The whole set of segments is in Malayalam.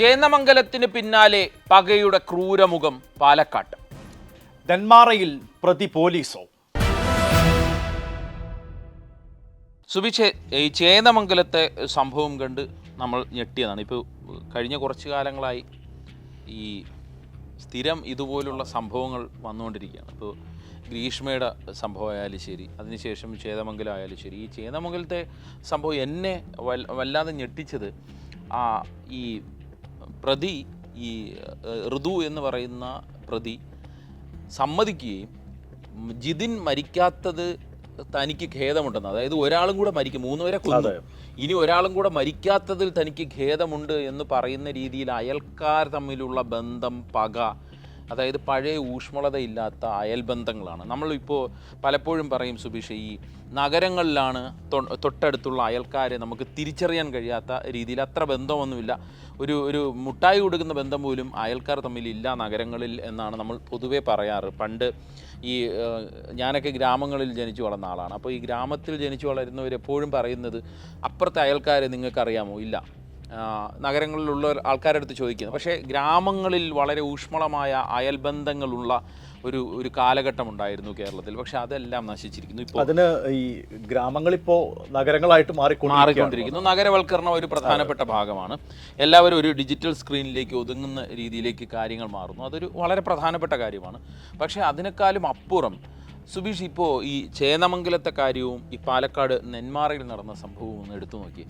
ചേന്നമംഗലത്തിന് പിന്നാലെ പകയുടെ ക്രൂരമുഖം പാലക്കാട്ട്. നെന്മാറയിൽ പ്രതി പോലീസോ? സുബിഷെ ഈ ചേന്നമംഗലത്തെ സംഭവം കണ്ട് നമ്മൾ ഞെട്ടിയതാണ്. ഇപ്പോൾ കഴിഞ്ഞ കുറച്ച് കാലങ്ങളായി ഈ സ്ഥിരം ഇതുപോലുള്ള സംഭവങ്ങൾ വന്നുകൊണ്ടിരിക്കുകയാണ്. ഇപ്പോൾ ഗ്രീഷ്മയുടെ സംഭവമായാലും ശരി അതിനുശേഷം ചേതമംഗലം ആയാലും ശരി ഈ ചേതമംഗലത്തെ സംഭവം എന്നെ വല്ലാതെ ഞെട്ടിച്ചത് ആ ഈ പ്രതി ഈ ഋതു എന്ന് പറയുന്ന പ്രതി സമ്മതിക്കുകയും ജിതിൻ മരിക്കാത്തത് തനിക്ക് ഖേദമുണ്ടെന്ന്. അതായത് ഒരാളും കൂടെ മരിക്കും മൂന്നുപേരെ കൊന്നു. ഇനി ഒരാളും കൂടെ മരിക്കാത്തതിൽ തനിക്ക് ഖേദമുണ്ട് എന്ന് പറയുന്ന രീതിയിൽ അയൽക്കാർ തമ്മിലുള്ള ബന്ധം പക. അതായത് പഴയ ഊഷ്മളതയില്ലാത്ത അയൽബന്ധങ്ങളാണ്. നമ്മളിപ്പോൾ പലപ്പോഴും പറയും സുബീഷ് ഈ നഗരങ്ങളിലാണ് തൊട്ടടുത്തുള്ള അയൽക്കാരെ നമുക്ക് തിരിച്ചറിയാൻ കഴിയാത്ത രീതിയിൽ അത്ര ബന്ധമൊന്നുമില്ല. ഒരു ഒരു മുട്ടായി കൊടുക്കുന്ന ബന്ധം പോലും അയൽക്കാർ തമ്മിലില്ല നഗരങ്ങളിൽ എന്നാണ് നമ്മൾ പൊതുവെ പറയാറ്. പണ്ട് ഈ ഞാനൊക്കെ ഗ്രാമങ്ങളിൽ ജനിച്ചു വളർന്ന ആളാണ്. അപ്പോൾ ഈ ഗ്രാമത്തിൽ ജനിച്ചു വളരുന്നവരെപ്പോഴും പറയുന്നത് അപ്പുറത്തെ അയൽക്കാരെ നിങ്ങൾക്കറിയാമോ? ഇല്ല. നഗരങ്ങളിലുള്ള ആൾക്കാരുടെ അടുത്ത് ചോദിക്കുന്നത് പക്ഷേ ഗ്രാമങ്ങളിൽ വളരെ ഊഷ്മളമായ അയൽബന്ധങ്ങളുള്ള ഒരു ഒരു കാലഘട്ടം ഉണ്ടായിരുന്നു കേരളത്തിൽ. പക്ഷെ അതെല്ലാം നശിച്ചിരിക്കുന്നു. ഇപ്പോൾ അതിന് ഈ ഗ്രാമങ്ങളിപ്പോൾ നഗരങ്ങളായിട്ട് മാറിക്കൊണ്ടിരിക്കുകയാണ്. മാറിക്കൊണ്ടിരിക്കുന്നു. നഗരവൽക്കരണം ഒരു പ്രധാനപ്പെട്ട ഭാഗമാണ്. എല്ലാവരും ഒരു ഡിജിറ്റൽ സ്ക്രീനിലേക്ക് ഒതുങ്ങുന്ന രീതിയിലേക്ക് കാര്യങ്ങൾ മാറുന്നു. അതൊരു വളരെ പ്രധാനപ്പെട്ട കാര്യമാണ്. പക്ഷേ അതിനേക്കാളും അപ്പുറം സുബീഷ് ഇപ്പോൾ ഈ ചേന്നമംഗലത്തെ കാര്യവും ഈ പാലക്കാട് നെന്മാറയിൽ നടന്ന സംഭവവും ഒന്ന് എടുത്തു നോക്കി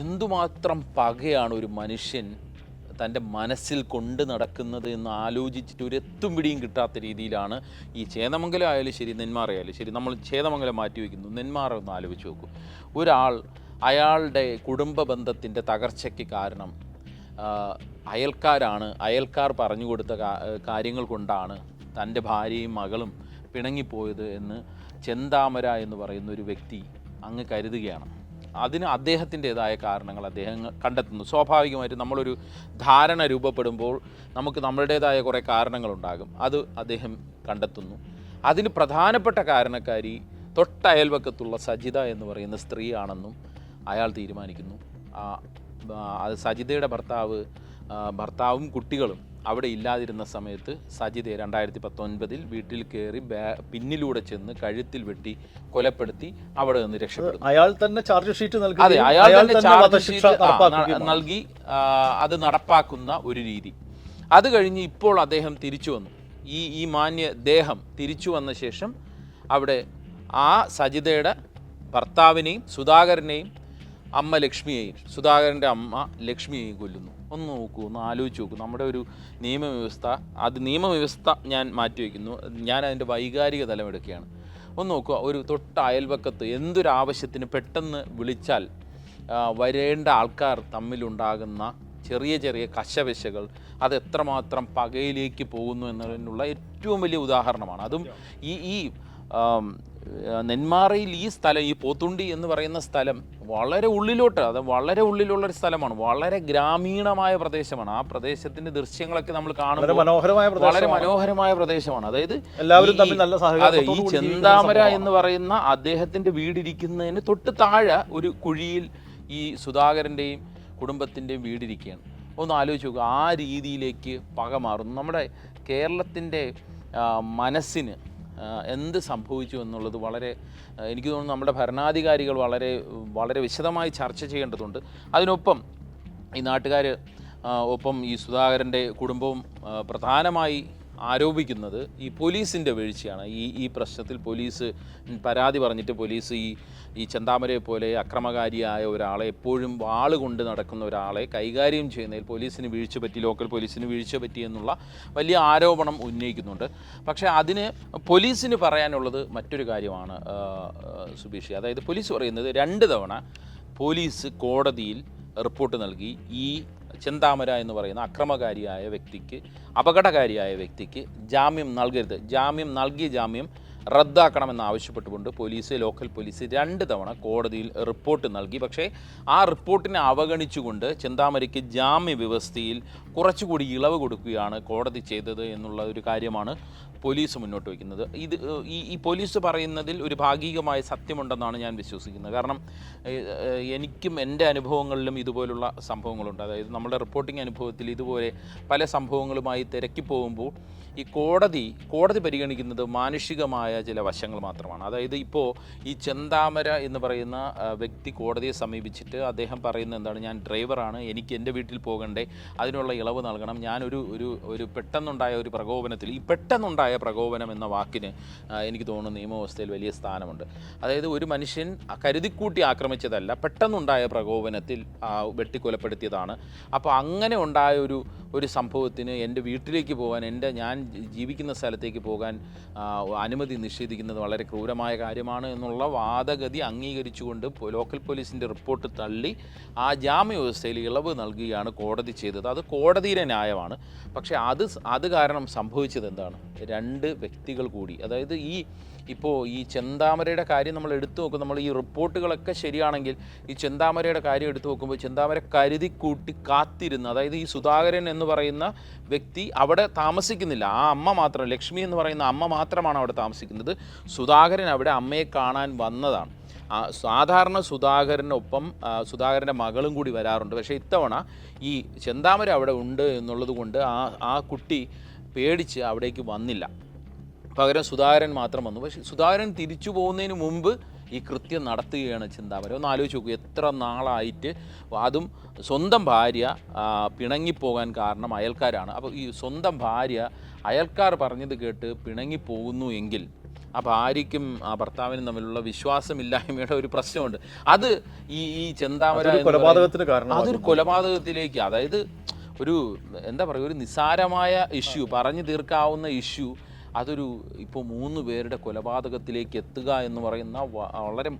എന്തുമാത്രം പകയാണ് ഒരു മനുഷ്യൻ തന്റെ മനസ്സിൽ കൊണ്ട് നടക്കുന്നത് എന്ന് ആലോചിച്ചിട്ട് ഒരു എത്തും പിടിയും കിട്ടാത്ത രീതിയിലാണ് ഈ ചേതമംഗലം ആയാലും ശരി നെന്മാറയായാലും ശരി. നമ്മൾ ചേതമംഗലം മാറ്റി വയ്ക്കുന്നു. നെന്മാറ ഒന്ന് ആലോചിച്ച് നോക്കൂ. ഒരാൾ അയാളുടെ കുടുംബ ബന്ധത്തിന്റെ തകർച്ചയ്ക്ക് കാരണം അയൽക്കാരാണ്. അയൽക്കാർ പറഞ്ഞു കൊടുത്ത കാര്യങ്ങൾ കൊണ്ടാണ് തന്റെ ഭാര്യയും മകളും പിണങ്ങിപ്പോയത് എന്ന് ചെന്താമര എന്ന് പറയുന്ന ഒരു വ്യക്തി അങ്ങ് കരുതുകയാണ്. അതിന് അദ്ദേഹത്തിന്റെതായ കാരണങ്ങൾ അദ്ദേഹം കണ്ടെത്തുന്നു. സ്വാഭാവികമായിട്ടും നമ്മളൊരു ധാരണ രൂപപ്പെടുമ്പോൾ നമുക്ക് നമ്മളുടേതായ കുറേ കാരണങ്ങളുണ്ടാകും. അത് അദ്ദേഹം കണ്ടെത്തുന്നു. അതിന് പ്രധാനപ്പെട്ട കാരണക്കാരി തൊട്ടയൽവക്കത്തുള്ള സജിത എന്ന് പറയുന്ന സ്ത്രീയാണെന്നും അയാൾ തീരുമാനിക്കുന്നു. അത് സജിതയുടെ ഭർത്താവ് ഭർത്താവും കുട്ടികളും അവിടെ ഇല്ലാതിരുന്ന സമയത്ത് സജിതയെ രണ്ടായിരത്തി പത്തൊൻപതിൽ വീട്ടിൽ കയറി ബാ- പിന്നിലൂടെ ചെന്ന് കഴുത്തിൽ വെട്ടി കൊലപ്പെടുത്തി അവിടെ നിന്ന് രക്ഷപ്പെടുന്നു. അയാൾ തന്നെ ചാർജ് ഷീറ്റ് നൽകി അതെ അയാൾ തന്നെ ചാർജ് ഷീറ്റ് നൽകി അത് നടപ്പാക്കുന്ന ഒരു രീതി. അത് കഴിഞ്ഞ് ഇപ്പോൾ അദ്ദേഹം തിരിച്ചു വന്നു. ഈ ഈ മാന്യ ദേഹം തിരിച്ചു വന്ന ശേഷം അവിടെ ആ സജിതയുടെ ഭർത്താവിനെയും സുധാകരനെയും അമ്മ ലക്ഷ്മിയെയും സുധാകരന്റെ അമ്മ ലക്ഷ്മിയെയും കൊല്ലുന്നു. ഒന്ന് നോക്കൂ ഒന്ന് ആലോചിച്ച് നോക്കൂ. നമ്മുടെ ഒരു നിയമവ്യവസ്ഥ അത് നിയമവ്യവസ്ഥ ഞാൻ മാറ്റിവെക്കുന്നു. ഞാൻ അതിന്റെ വൈകാരിക തലം എടുക്കുകയാണ് ഒന്ന് നോക്കുക ഒരു തൊട്ട അയൽവക്കത്ത് എന്തൊരാവശ്യത്തിന് പെട്ടെന്ന് വിളിച്ചാൽ വരേണ്ട ആൾക്കാർ തമ്മിലുണ്ടാകുന്ന ചെറിയ ചെറിയ കശവശകൾ അത് എത്രമാത്രം പകയിലേക്ക് പോകുന്നു എന്നതിനുള്ള ഏറ്റവും വലിയ ഉദാഹരണമാണ്. അതും ഈ ഈ നെന്മാറയിൽ ഈ സ്ഥലം ഈ പോത്തുണ്ടി എന്ന് പറയുന്ന സ്ഥലം വളരെ ഉള്ളിലോട്ട് അത് വളരെ ഉള്ളിലുള്ള ഒരു സ്ഥലമാണ്. വളരെ ഗ്രാമീണമായ പ്രദേശമാണ്. ആ പ്രദേശത്തിന്റെ ദൃശ്യങ്ങളൊക്കെ നമ്മൾ കാണുമ്പോൾ മനോഹരമായ വളരെ മനോഹരമായ പ്രദേശമാണ്. അതായത് എല്ലാവരും തമ്മിൽ നല്ല അതെ ഈ ചെന്താമര എന്ന് പറയുന്ന അദ്ദേഹത്തിന്റെ വീടിരിക്കുന്നതിന് തൊട്ട് താഴെ ഒരു കുഴിയിൽ ഈ സുധാകരന്റെയും കുടുംബത്തിന്റെയും വീടിരിക്കുകയാണ്. ഒന്ന് ആലോചിച്ച് നോക്കുക ആ രീതിയിലേക്ക് പക മാറുന്നു. നമ്മുടെ കേരളത്തിന്റെ മനസ്സിന് എന്ത് സംഭവിച്ചു എന്നുള്ളത് വളരെ എനിക്ക് തോന്നുന്നു നമ്മുടെ ഭരണാധികാരികൾ വളരെ വളരെ വിശദമായി ചർച്ച ചെയ്യേണ്ടതുണ്ട്. അതിനൊപ്പം ഈ നാട്ടുകാർ ഒപ്പം ഈ സുധാകരന്റെ കുടുംബവും പ്രധാനമായി ആരോപിക്കുന്നത് ഈ പോലീസിന്റെ വീഴ്ചയാണ്. ഈ ഈ പ്രശ്നത്തിൽ പോലീസ് പരാതി പറഞ്ഞിട്ട് പോലീസ് ഈ ഈ ചന്താമരയെ പോലെ അക്രമകാരിയായ ഒരാളെ എപ്പോഴും വാൾ കൊണ്ട് നടക്കുന്ന ഒരാളെ കൈകാര്യം ചെയ്യുന്നതിൽ പോലീസിന് വീഴ്ച പറ്റി ലോക്കൽ പോലീസിന് വീഴ്ച പറ്റി എന്നുള്ള വലിയ ആരോപണം ഉന്നയിക്കുന്നുണ്ട്. പക്ഷേ അതിന് പോലീസിന് പറയാനുള്ളത് മറ്റൊരു കാര്യമാണ് സുബീഷ്. അതായത് പോലീസ് പറയുന്നത് രണ്ട് തവണ പോലീസ് കോടതിയിൽ റിപ്പോർട്ട് നൽകി. ഈ ചെന്താമര എന്ന് പറയുന്ന അക്രമകാരിയായ വ്യക്തിക്ക് അപകടകാരിയായ വ്യക്തിക്ക് ജാമ്യം നൽകരുത്. ജാമ്യം നൽകിയ ജാമ്യം റദ്ദാക്കണമെന്നാവശ്യപ്പെട്ടുകൊണ്ട് പോലീസ് ലോക്കൽ പോലീസ് രണ്ട് തവണ കോടതിയിൽ റിപ്പോർട്ട് നൽകി. പക്ഷേ ആ റിപ്പോർട്ടിനെ അവഗണിച്ചുകൊണ്ട് ചെന്താമരയ്ക്ക് ജാമ്യ വ്യവസ്ഥയിൽ കുറച്ചുകൂടി ഇളവ് കൊടുക്കുകയാണ് കോടതി ചെയ്തത് എന്നുള്ള ഒരു കാര്യമാണ് പോലീസ് മുന്നോട്ട് വയ്ക്കുന്നത്. ഇത് ഈ ഈ പോലീസ് പറയുന്നതിൽ ഒരു ഭാഗികമായ സത്യമുണ്ടെന്നാണ് ഞാൻ വിശ്വസിക്കുന്നത്. കാരണം എനിക്കും എന്റെ അനുഭവങ്ങളിലും ഇതുപോലുള്ള സംഭവങ്ങളുണ്ട്. അതായത് നമ്മുടെ റിപ്പോർട്ടിംഗ് അനുഭവത്തിൽ ഇതുപോലെ പല സംഭവങ്ങളുമായി തിരക്കി പോകുമ്പോൾ ഈ കോടതി കോടതി പരിഗണിക്കുന്നത് മാനുഷികമായ ചില വശങ്ങൾ മാത്രമാണ്. അതായത് ഇപ്പോൾ ഈ ചെന്താമര എന്ന് പറയുന്ന വ്യക്തി കോടതിയെ സമീപിച്ചിട്ട് അദ്ദേഹം പറയുന്നത് എന്താണ്? ഞാൻ ഡ്രൈവറാണ് എനിക്ക് എന്റെ വീട്ടിൽ പോകണ്ടേ അതിനുള്ള ഇളവ് നൽകണം. ഞാനൊരു ഒരു ഒരു പെട്ടെന്നുണ്ടായ ഒരു പ്രകോപനത്തിൽ ഈ പെട്ടെന്നുണ്ടായ പ്രകോപനം എന്ന വാക്കിന് എനിക്ക് തോന്നുന്നു നിയമവ്യവസ്ഥയിൽ വലിയ സ്ഥാനമുണ്ട്. അതായത് ഒരു മനുഷ്യൻ കരുതിക്കൂട്ടി ആക്രമിച്ചതല്ല പെട്ടെന്നുണ്ടായ പ്രകോപനത്തിൽ വെട്ടിക്കൊലപ്പെടുത്തിയതാണ്. അപ്പോൾ അങ്ങനെ ഉണ്ടായ ഒരു ഒരു സംഭവത്തിന് എന്റെ വീട്ടിലേക്ക് പോകാൻ എന്റെ ഞാൻ ജീവിക്കുന്ന സ്ഥലത്തേക്ക് പോകാൻ അനുമതി നിഷേധിക്കുന്നത് വളരെ ക്രൂരമായ കാര്യമാണ് എന്നുള്ള വാദഗതി അംഗീകരിച്ചുകൊണ്ട് ലോക്കൽ പോലീസിന്റെ റിപ്പോർട്ട് തള്ളി ആ ജാമ്യ വ്യവസ്ഥയിൽ ഇളവ് നൽകുകയാണ് കോടതി ചെയ്തത്. അത് കോടതിയുടെ ന്യായമാണ്. പക്ഷേ അത് അത് കാരണം സംഭവിച്ചത് എന്താണ്? രണ്ട് വ്യക്തികൾ കൂടി. അതായത് ഈ ഇപ്പോൾ ഈ ചെന്താമരയുടെ കാര്യം നമ്മൾ എടുത്തു നോക്കും നമ്മൾ ഈ റിപ്പോർട്ടുകളൊക്കെ ശരിയാണെങ്കിൽ ഈ ചെന്താമരയുടെ കാര്യം എടുത്തു നോക്കുമ്പോൾ ചെന്താമര കരുതി കൂട്ടി കാത്തിരുന്ന് അതായത് ഈ സുധാകരൻ എന്ന് പറയുന്ന വ്യക്തി അവിടെ താമസിക്കുന്നില്ല. ആ അമ്മ മാത്രം ലക്ഷ്മി എന്ന് പറയുന്ന അമ്മ മാത്രമാണ് അവിടെ താമസിക്കുന്നത്. സുധാകരൻ അവിടെ അമ്മയെ കാണാൻ വന്നതാണ്. സാധാരണ സുധാകരനൊപ്പം സുധാകരന്റെ മകളും കൂടി വരാറുണ്ട്. പക്ഷേ ഇത്തവണ ഈ ചെന്താമര അവിടെ ഉണ്ട് എന്നുള്ളത് കൊണ്ട് ആ ആ കുട്ടി പേടിച്ച് അവിടേക്ക് വന്നില്ല. പകരം സുധാകരൻ മാത്രം വന്നു. പക്ഷേ സുധാകരൻ തിരിച്ചു പോകുന്നതിന് മുമ്പ് ഈ കൃത്യം നടത്തുകയാണ് ചിന്താമരം ഒന്ന് ആലോചിച്ച് നോക്കൂ എത്ര നാളായിട്ട് അതും സ്വന്തം ഭാര്യ പിണങ്ങിപ്പോകാൻ കാരണം അയൽക്കാരാണ്. അപ്പോൾ ഈ സ്വന്തം ഭാര്യ അയൽക്കാർ പറഞ്ഞത് കേട്ട് പിണങ്ങിപ്പോകുന്നു എങ്കിൽ ആ ഭാര്യയ്ക്കും ആ ഭർത്താവിനും തമ്മിലുള്ള വിശ്വാസമില്ലായ്മയുടെ ഒരു പ്രശ്നമുണ്ട്. അത് ഈ ഈ ചെന്താമര കൊലപാതകത്തിന് കാരണം അതൊരു കൊലപാതകത്തിലേക്ക് അതായത് ഒരു എന്താ പറയുക ഒരു നിസ്സാരമായ ഇഷ്യൂ പറഞ്ഞു തീർക്കാവുന്ന ഇഷ്യൂ അതൊരു ഇപ്പോൾ മൂന്ന് പേരുടെ കൊലപാതകത്തിലേക്ക് എത്തുക എന്ന് പറയുന്ന വളരെ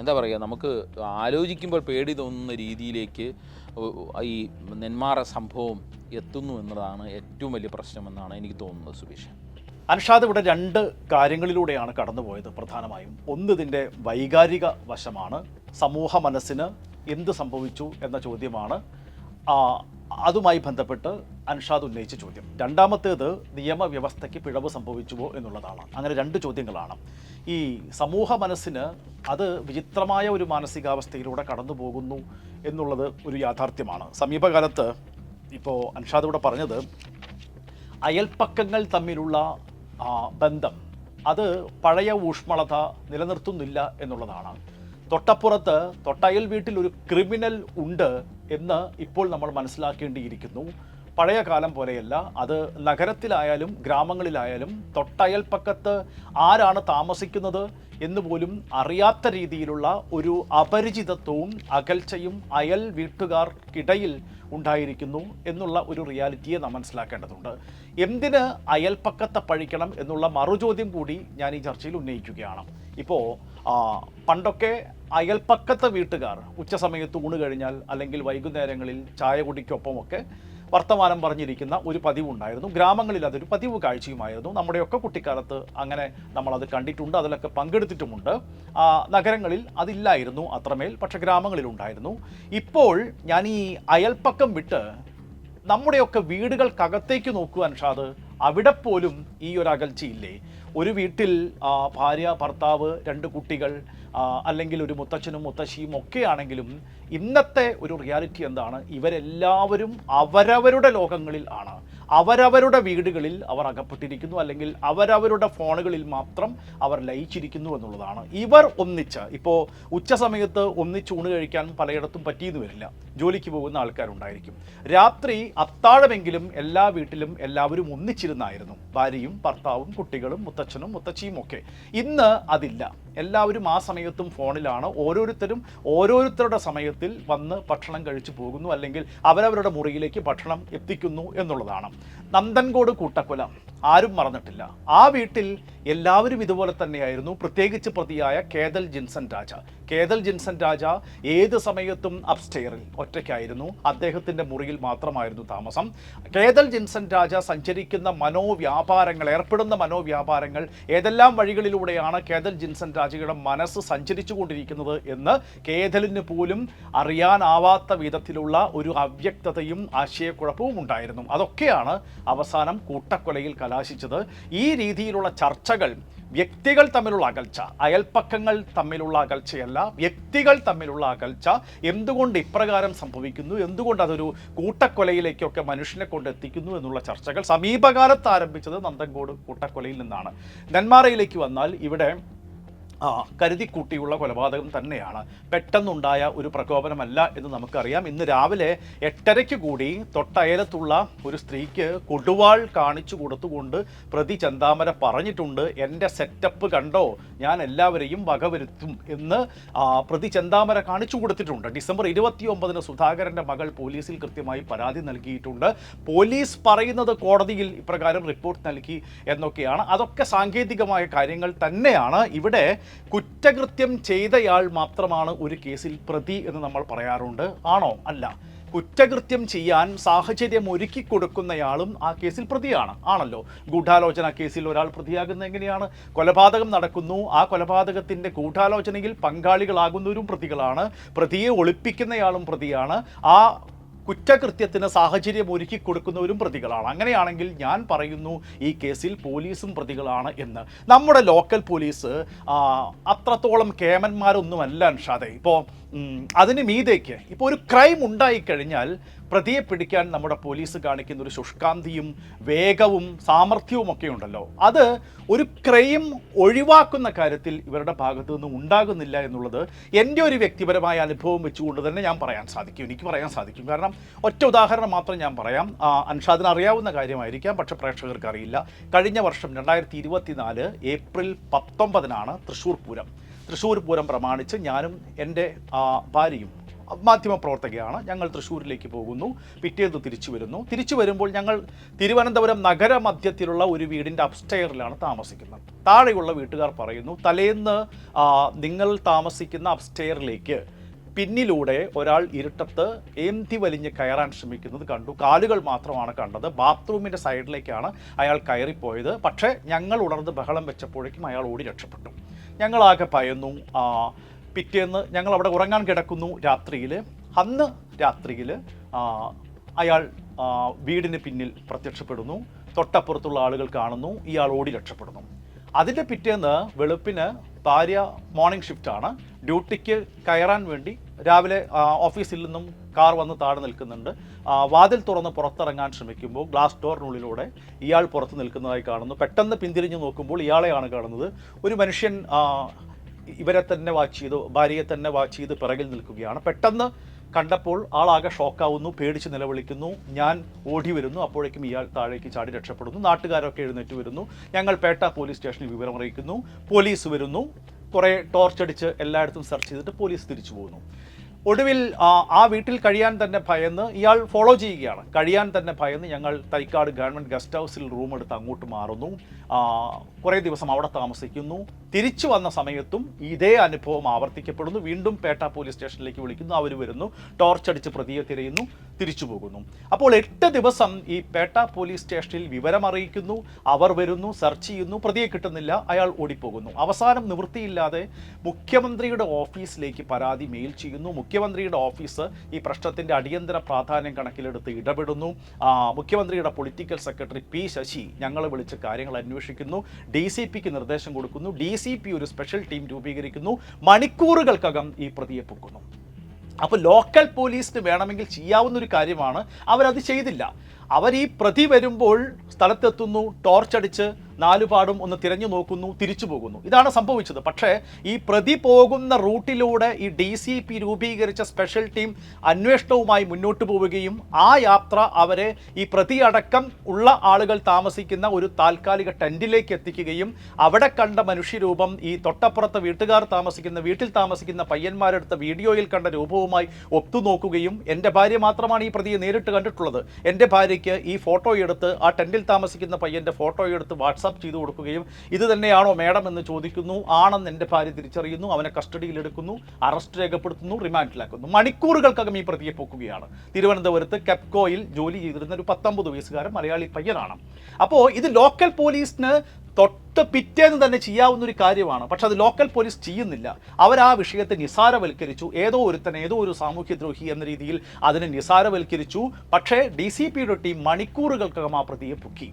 എന്താ പറയുക നമുക്ക് ആലോചിക്കുമ്പോൾ പേടി തോന്നുന്ന രീതിയിലേക്ക് ഈ നെന്മാറ സംഭവം എത്തുന്നു എന്നതാണ് ഏറ്റവും വലിയ പ്രശ്നമെന്നാണ് എനിക്ക് തോന്നുന്നത് സുബീഷ്. അൻഷാദ് ഇവിടെ രണ്ട് കാര്യങ്ങളിലൂടെയാണ് കടന്നുപോയത് പ്രധാനമായും. ഒന്ന് ഇതിന്റെ വൈകാരിക വശമാണ്. സമൂഹ മനസ്സിന് എന്ത് സംഭവിച്ചു എന്ന ചോദ്യമാണ്. അതുമായി ബന്ധപ്പെട്ട് അൻഷാദ് ഉന്നയിച്ച ചോദ്യം. രണ്ടാമത്തേത് നിയമവ്യവസ്ഥയ്ക്ക് പിഴവ് സംഭവിച്ചുവോ എന്നുള്ളതാണ്. അങ്ങനെ രണ്ട് ചോദ്യങ്ങളാണ്. ഈ സമൂഹ മനസ്സിന് അത് വിചിത്രമായ ഒരു മാനസികാവസ്ഥയിലൂടെ കടന്നു പോകുന്നു എന്നുള്ളത് ഒരു യാഥാർത്ഥ്യമാണ്. സമീപകാലത്ത് ഇപ്പോൾ അൻഷാദ് ഇവിടെ പറഞ്ഞത് അയൽപ്പക്കങ്ങൾ തമ്മിലുള്ള ബന്ധം അത് പഴയ ഊഷ്മളത നിലനിർത്തുന്നില്ല എന്നുള്ളതാണ്. തൊട്ടപ്പുറത്ത് തൊട്ടയൽ വീട്ടിൽ ഒരു ക്രിമിനൽ ഉണ്ട് എന്ന് ഇപ്പോൾ നമ്മൾ മനസ്സിലാക്കേണ്ടിയിരിക്കുന്നു. പഴയ കാലം പോലെയല്ല. അത് നഗരത്തിലായാലും ഗ്രാമങ്ങളിലായാലും തൊട്ടയൽപ്പക്കത്ത് ആരാണ് താമസിക്കുന്നത് എന്ന് പോലും അറിയാത്ത രീതിയിലുള്ള ഒരു അപരിചിതത്വവും അകൽച്ചയും അയൽ വീട്ടുകാർക്കിടയിൽ ഉണ്ടായിരിക്കുന്നു എന്നുള്ള ഒരു റിയാലിറ്റിയെ നാം മനസ്സിലാക്കേണ്ടതുണ്ട്. എന്തിന് അയൽപ്പക്കത്തെ പഴിക്കണം എന്നുള്ള മറുചോദ്യം കൂടി ഞാൻ ഈ ചർച്ചയിൽ ഉന്നയിക്കുകയാണ്. ഇപ്പോൾ പണ്ടൊക്കെ അയൽപ്പക്കത്തെ വീട്ടുകാർ ഉച്ചസമയത്ത് ഊണ് കഴിഞ്ഞാൽ അല്ലെങ്കിൽ വൈകുന്നേരങ്ങളിൽ ചായ കുടിക്കൊപ്പമൊക്കെ വർത്തമാനം പറഞ്ഞിരിക്കുന്ന ഒരു പതിവുണ്ടായിരുന്നു ഗ്രാമങ്ങളിൽ അതൊരു പതിവ് കാഴ്ചയുമായിരുന്നു. നമ്മുടെയൊക്കെ കുട്ടിക്കാലത്ത് അങ്ങനെ നമ്മളത് കണ്ടിട്ടുണ്ട് അതിലൊക്കെ പങ്കെടുത്തിട്ടുമുണ്ട്. നഗരങ്ങളിൽ അതില്ലായിരുന്നു അത്രമേൽ പക്ഷേ ഗ്രാമങ്ങളിലുണ്ടായിരുന്നു. ഇപ്പോൾ ഞാൻ ഈ അയൽപ്പക്കം വിട്ട് നമ്മുടെയൊക്കെ വീടുകൾക്കകത്തേക്ക് നോക്കുക അൻഷാദ് അവിടെ പോലും ഈ ഒരു അകൽച്ചയില്ലേ? ഒരു വീട്ടിൽ ഭാര്യ ഭർത്താവ് രണ്ട് കുട്ടികൾ അല്ലെങ്കിൽ ഒരു മുത്തച്ഛനും മുത്തശ്ശിയും ഒക്കെ ആണെങ്കിലും ഇന്നത്തെ ഒരു റിയാലിറ്റി എന്താണ്? ഇവരെല്ലാവരും അവരവരുടെ ലോകങ്ങളിൽ ആണ്. അവരവരുടെ വീടുകളിൽ അവർ അകപ്പെട്ടിരിക്കുന്നു അല്ലെങ്കിൽ അവരവരുടെ ഫോണുകളിൽ മാത്രം അവർ ലയിച്ചിരിക്കുന്നു എന്നുള്ളതാണ്. ഇവർ ഒന്നിച്ച് ഇപ്പോൾ ഉച്ച സമയത്ത് ഒന്നിച്ച് ഊണ് കഴിക്കാൻ പലയിടത്തും പറ്റിയെന്ന് വരില്ല. ജോലിക്ക് പോകുന്ന ആൾക്കാരുണ്ടായിരിക്കും. രാത്രി അത്താഴമെങ്കിലും എല്ലാ വീട്ടിലും എല്ലാവരും ഒന്നിച്ചിരുന്നായിരുന്നു. ഭാര്യയും ഭർത്താവും കുട്ടികളും മുത്തച്ഛനും മുത്തച്ഛിയും ഒക്കെ. ഇന്ന് അതില്ല. എല്ലാവരും ആ സമയത്തും ഫോണിലാണ്. ഓരോരുത്തരും ഓരോരുത്തരുടെ സമയത്തിൽ വന്ന് ഭക്ഷണം കഴിച്ചു പോകുന്നു. അല്ലെങ്കിൽ അവരവരുടെ മുറിയിലേക്ക് ഭക്ഷണം എത്തിക്കുന്നു എന്നുള്ളതാണ്. നന്ദൻകോട് കൂട്ടക്കൊല. ആരും മറന്നിട്ടില്ല. ആ വീട്ടിൽ എല്ലാവരും ഇതുപോലെ തന്നെയായിരുന്നു. പ്രത്യേകിച്ച് പ്രതിയായ കേതൽ ജിൻസൺ രാജ. കേതൽ ജിൻസൺ രാജ ഏത് സമയത്തും അപ്സ്റ്റെയറിൽ ഒറ്റയ്ക്കായിരുന്നു. അദ്ദേഹത്തിന്റെ മുറിയിൽ മാത്രമായിരുന്നു താമസം. കേതൽ ജിൻസൺ രാജ സഞ്ചരിക്കുന്ന മനോവ്യാപാരങ്ങൾ ഏർപ്പെടുന്ന മനോവ്യാപാരങ്ങൾ ഏതെല്ലാം വഴികളിലൂടെയാണ് കേതൽ ജിൻസൺ രാജയുടെ മനസ്സ് സഞ്ചരിച്ചു കൊണ്ടിരിക്കുന്നത് എന്ന് കേതലിന് പോലും അറിയാനാവാത്ത വിധത്തിലുള്ള ഒരു അവ്യക്തതയും ആശയക്കുഴപ്പവും ഉണ്ടായിരുന്നു. അതൊക്കെയാണ് അവസാനം കൂട്ടക്കൊലയിൽ കലാശിച്ചത്. ഈ രീതിയിലുള്ള ചർച്ചകൾ വ്യക്തികൾ തമ്മിലുള്ള അകൽച്ച അയൽപ്പക്കങ്ങൾ തമ്മിലുള്ള അകൽച്ചയല്ല വ്യക്തികൾ തമ്മിലുള്ള അകൽച്ച എന്തുകൊണ്ട് ഇപ്രകാരം സംഭവിക്കുന്നു എന്തുകൊണ്ട് അതൊരു കൂട്ടക്കൊലയിലേക്കൊക്കെ മനുഷ്യനെ കൊണ്ടെത്തിക്കുന്നു എന്നുള്ള ചർച്ചകൾ സമീപകാലത്ത് ആരംഭിച്ചത് നന്ദൻകോട് കൂട്ടക്കൊലയിൽ നിന്നാണ്. നെന്മാറയിലേക്ക് വന്നാൽ ഇവിടെ കരുതിക്കൂട്ടിയുള്ള കൊലപാതകം തന്നെയാണ്. പെട്ടെന്നുണ്ടായ ഒരു പ്രകോപനമല്ല എന്ന് നമുക്കറിയാം. ഇന്ന് രാവിലെ എട്ടരയ്ക്ക് കൂടി തൊട്ടയലത്തുള്ള ഒരു സ്ത്രീക്ക് കൊടുവാൾ കാണിച്ചു കൊടുത്തുകൊണ്ട് പ്രതി ചന്താമര പറഞ്ഞിട്ടുണ്ട് എന്റെ സെറ്റപ്പ് കണ്ടോ? ഞാൻ എല്ലാവരെയും വകവരുത്തും എന്ന് പ്രതി ചന്താമര കാണിച്ചു കൊടുത്തിട്ടുണ്ട്. ഡിസംബർ ഇരുപത്തി ഒമ്പതിന് സുധാകരന്റെ മകൾ പോലീസിൽ കൃത്യമായി പരാതി നൽകിയിട്ടുണ്ട്. പോലീസ് പറയുന്നത് കോടതിയിൽ ഇപ്രകാരം റിപ്പോർട്ട് നൽകി എന്നൊക്കെയാണ്. അതൊക്കെ സാങ്കേതികമായ കാര്യങ്ങൾ തന്നെയാണ്. ഇവിടെ കുറ്റകൃത്യം ചെയ്തയാൾ മാത്രമാണ് ഒരു കേസിൽ പ്രതി എന്ന് നമ്മൾ പറയാറുണ്ട്. ആണോ? അല്ല. കുറ്റകൃത്യം ചെയ്യാൻ സാഹചര്യം ഒരുക്കി കൊടുക്കുന്നയാളും ആ കേസിൽ പ്രതിയാണ്. ആണല്ലോ. ഗൂഢാലോചന കേസിൽ ഒരാൾ പ്രതിയാകുന്ന എങ്ങനെയാണ്? കൊലപാതകം നടക്കുന്നു. ആ കൊലപാതകത്തിന്റെ ഗൂഢാലോചനയിൽ പങ്കാളികളാകുന്നവരും പ്രതികളാണ്. പ്രതിയെ ഒളിപ്പിക്കുന്നയാളും പ്രതിയാണ്. ആ കുറ്റകൃത്യത്തിന് സാഹചര്യം ഒരുക്കി കൊടുക്കുന്നവരും പ്രതികളാണ്. അങ്ങനെയാണെങ്കിൽ ഞാൻ പറയുന്നു ഈ കേസിൽ പോലീസും പ്രതികളാണ് എന്ന്. നമ്മുടെ ലോക്കൽ പോലീസ് അത്രത്തോളം കേമന്മാരൊന്നുമല്ല അൻഷാദെ. ഇപ്പോൾ അതിന് മീതേക്ക് ഇപ്പോൾ ഒരു ക്രൈം ഉണ്ടായിക്കഴിഞ്ഞാൽ പ്രതിയെ പിടിക്കാൻ നമ്മുടെ പോലീസ് കാണിക്കുന്ന ഒരു ശുഷ്കാന്തിയും വേഗവും സാമർഥ്യവും ഒക്കെ ഉണ്ടല്ലോ. അത് ഒരു ക്രൈം ഒഴിവാക്കുന്ന കാര്യത്തിൽ ഇവരുടെ ഭാഗത്തു നിന്ന് ഉണ്ടാകുന്നില്ല എന്നുള്ളത് എന്റെ ഒരു വ്യക്തിപരമായ അനുഭവം വെച്ചുകൊണ്ട് തന്നെ ഞാൻ പറയാൻ സാധിക്കും. എനിക്ക് പറയാൻ സാധിക്കും. കാരണം ഒറ്റ ഉദാഹരണം മാത്രം ഞാൻ പറയാം. അൻഷാദിന് അറിയാവുന്ന കാര്യമായിരിക്കാം. പക്ഷേ പ്രേക്ഷകർക്ക് അറിയില്ല. കഴിഞ്ഞ വർഷം രണ്ടായിരത്തി ഏപ്രിൽ പത്തൊമ്പതിനാണ് തൃശ്ശൂർ പൂരം. തൃശ്ശൂർ പൂരം പ്രമാണിച്ച് ഞാനും എന്റെ ഭാര്യയും മാധ്യമപ്രവർത്തകയാണ്. ഞങ്ങൾ തൃശ്ശൂരിലേക്ക് പോകുന്നു. പിറ്റേന്ന് തിരിച്ചു വരുന്നു. തിരിച്ചു വരുമ്പോൾ ഞങ്ങൾ തിരുവനന്തപുരം നഗരമധ്യത്തിലുള്ള ഒരു വീടിന്റെ അപ്സ്റ്റെയറിലാണ് താമസിക്കുന്നത്. താഴെയുള്ള വീട്ടുകാർ പറയുന്നു തലേന്ന് നിങ്ങൾ താമസിക്കുന്ന അപ്സ്റ്റെയറിലേക്ക് പിന്നിലൂടെ ഒരാൾ ഇരുട്ടത്ത് ഏന്തി വലിഞ്ഞ് കയറാൻ ശ്രമിക്കുന്നത് കണ്ടു. കാലുകൾ മാത്രമാണ് കണ്ടത്. ബാത്റൂമിന്റെ സൈഡിലേക്കാണ് അയാൾ കയറിപ്പോയത്. പക്ഷേ ഞങ്ങൾ ഉണർന്ന് ബഹളം വെച്ചപ്പോഴേക്കും അയാൾ ഓടി രക്ഷപ്പെട്ടു. ഞങ്ങളാകെ ഭയന്നു. ആ, പിറ്റേന്ന് ഞങ്ങൾ അവിടെ ഉറങ്ങാൻ കിടക്കുന്നു രാത്രിയിൽ അന്ന് രാത്രിയിൽ അയാൾ വീടിന് പിന്നിൽ പ്രത്യക്ഷപ്പെടുന്നു. തൊട്ടപ്പുറത്തുള്ള ആളുകൾ കാണുന്നു. ഇയാൾ ഓടി രക്ഷപ്പെടുന്നു. അതിന്റെ പിറ്റേന്ന് വെളുപ്പിന് ഭാര്യ മോർണിംഗ് ഷിഫ്റ്റാണ്. ഡ്യൂട്ടിക്ക് കയറാൻ വേണ്ടി രാവിലെ ഓഫീസിൽ നിന്നും കാർ വന്ന് താഴെ നിൽക്കുന്നുണ്ട്. വാതിൽ തുറന്ന് പുറത്തിറങ്ങാൻ ശ്രമിക്കുമ്പോൾ ഗ്ലാസ് ഡോറിനുള്ളിലൂടെ ഇയാൾ പുറത്ത് നിൽക്കുന്നതായി കാണുന്നു. പെട്ടെന്ന് പിന്തിരിഞ്ഞ് നോക്കുമ്പോൾ ഇയാളെയാണ് കാണുന്നത്. ഒരു മനുഷ്യൻ ഇവരെ തന്നെ വാച്ച് ചെയ്തു ഭാര്യയെ തന്നെ വാച്ച് ചെയ്ത് പിറകിൽ നിൽക്കുകയാണ്. പെട്ടെന്ന് കണ്ടപ്പോൾ ആളാകെ ഷോക്കാവുന്നു പേടിച്ച് നിലവിളിക്കുന്നു. ഞാൻ ഓടി വരുന്നു അപ്പോഴേക്കും ഇയാൾ താഴേക്ക് ചാടി രക്ഷപ്പെടുന്നു. നാട്ടുകാരൊക്കെ എഴുന്നേറ്റ് വരുന്നു. ഞങ്ങൾ പേട്ട പോലീസ് സ്റ്റേഷനിൽ വിവരം അറിയിക്കുന്നു. പോലീസ് വരുന്നു. കുറേ ടോർച്ചടിച്ച് എല്ലായിടത്തും സെർച്ച് ചെയ്തിട്ട് പോലീസ് തിരിച്ചു പോകുന്നു. ഒടുവിൽ ആ, വീട്ടിൽ കഴിയാൻ തന്നെ ഭയന്ന് ഇയാൾ ഫോളോ ചെയ്യുകയാണ്. കഴിയാൻ തന്നെ ഭയന്ന് ഞങ്ങൾ തൈക്കാട് ഗവൺമെന്റ് ഗസ്റ്റ് ഹൗസിൽ റൂം എടുത്ത് അങ്ങോട്ട് മാറുന്നു. കുറേ ദിവസം അവിടെ താമസിക്കുന്നു. തിരിച്ചു വന്ന സമയത്തും ഇതേ അനുഭവം ആവർത്തിക്കപ്പെടുന്നു. വീണ്ടും പേട്ട പോലീസ് സ്റ്റേഷനിലേക്ക് വിളിക്കുന്നു. അവർ വരുന്നു. ടോർച്ച് അടിച്ച് പ്രതിയെ തിരയുന്നു. തിരിച്ചു പോകുന്നു. അപ്പോൾ എട്ട് ദിവസം ഈ പേട്ട പോലീസ് സ്റ്റേഷനിൽ വിവരമറിയിക്കുന്നു. അവർ വരുന്നു സെർച്ച് ചെയ്യുന്നു. പ്രതിയെ കിട്ടുന്നില്ല. അയാൾ ഓടിപ്പോകുന്നു. അവസാനം നിവൃത്തിയില്ലാതെ മുഖ്യമന്ത്രിയുടെ ഓഫീസിലേക്ക് പരാതി മെയിൽ ചെയ്യുന്നു. മുഖ്യമന്ത്രിയുടെ ഓഫീസ് ഈ പ്രശ്നത്തിന്റെ അടിയന്തര പ്രാധാന്യം കണക്കിലെടുത്ത് ഇടപെടുന്നു. മുഖ്യമന്ത്രിയുടെ പൊളിറ്റിക്കൽ സെക്രട്ടറി പി ശശി ഞങ്ങളെ വിളിച്ച് കാര്യങ്ങൾ അന്വേഷിക്കുന്നു. ഡി സി പിക്ക് നിർദ്ദേശം കൊടുക്കുന്നു. ഡി സി പി ഒരു സ്പെഷ്യൽ ടീം രൂപീകരിക്കുന്നു. മണിക്കൂറുകൾക്കകം ഈ പ്രതിയെ പൊക്കുന്നു. അപ്പോൾ ലോക്കൽ പോലീസിന് വേണമെങ്കിൽ ചെയ്യാവുന്ന ഒരു കാര്യമാണ്. അവരത് ചെയ്തില്ല. അവർ ഈ പ്രതി വരുമ്പോൾ സ്ഥലത്തെത്തുന്നു ടോർച്ചടിച്ച് നാലുപാടും ഒന്ന് തിരഞ്ഞു നോക്കുന്നു തിരിച്ചു പോകുന്നു. ഇതാണ് സംഭവിച്ചത്. പക്ഷേ ഈ പ്രതി പോകുന്ന റൂട്ടിലൂടെ ഈ ഡി സി പി രൂപീകരിച്ച സ്പെഷ്യൽ ടീം അന്വേഷണവുമായി മുന്നോട്ട് പോവുകയും ആ യാത്ര അവരെ ഈ പ്രതി അടക്കം ഉള്ള ആളുകൾ താമസിക്കുന്ന ഒരു താൽക്കാലിക ടെന്റിലേക്ക് എത്തിക്കുകയും അവിടെ കണ്ട മനുഷ്യരൂപം ഈ തൊട്ടപ്പുറത്തെ വീട്ടുകാർ താമസിക്കുന്ന വീട്ടിൽ താമസിക്കുന്ന പയ്യന്മാരെടുത്ത വീഡിയോയിൽ കണ്ട രൂപവുമായി ഒത്തുനോക്കുകയും എന്റെ ഭാര്യ മാത്രമാണ് ഈ പ്രതിയെ നേരിട്ട് കണ്ടിട്ടുള്ളത്. എന്റെ ഭാര്യയ്ക്ക് ഈ ഫോട്ടോ എടുത്ത് ആ ടെന്റിൽ താമസിക്കുന്ന പയ്യന്റെ ഫോട്ടോ എടുത്ത് വാട്സാപ്പ് ചെയ്തു കൊടുക്കുകയും ഇത് തന്നെയാണോ മേഡം എന്ന് ചോദിക്കുന്നു ആണെന്ന് എന്റെ ഭാര്യ തിരിച്ചറിയുന്നു അവനെ കസ്റ്റഡിയിൽ എടുക്കുന്നു അറസ്റ്റ് രേഖപ്പെടുത്തുന്നു റിമാൻഡിലാക്കുന്നു. മണിക്കൂറുകൾക്കകം ഈ പ്രതിയെ പൊക്കുകയാണ്. തിരുവനന്തപുരത്ത് കെപ്കോയിൽ ജോലി ചെയ്തിരുന്ന ഒരു പത്തൊമ്പത് വയസ്സുകാരൻ മലയാളി പയ്യനാണ്. അപ്പോൾ ഇത് ലോക്കൽ പോലീസിന് തൊട്ട് പിറ്റേന്ന് തന്നെ ചെയ്യാവുന്ന ഒരു കാര്യമാണ്. പക്ഷെ അത് ലോക്കൽ പോലീസ് ചെയ്യുന്നില്ല. അവർ ആ വിഷയത്തെ നിസാരവൽക്കരിച്ചു. ഏതോ ഒരുത്തൻ ഏതോ ഒരു സാമൂഹ്യദ്രോഹി എന്ന രീതിയിൽ അതിനെ നിസാരവൽക്കരിച്ചു. പക്ഷേ ഡി സി പിയുടെ ടീം മണിക്കൂറുകൾക്കകം ആ പ്രതിയെ പൊക്കി.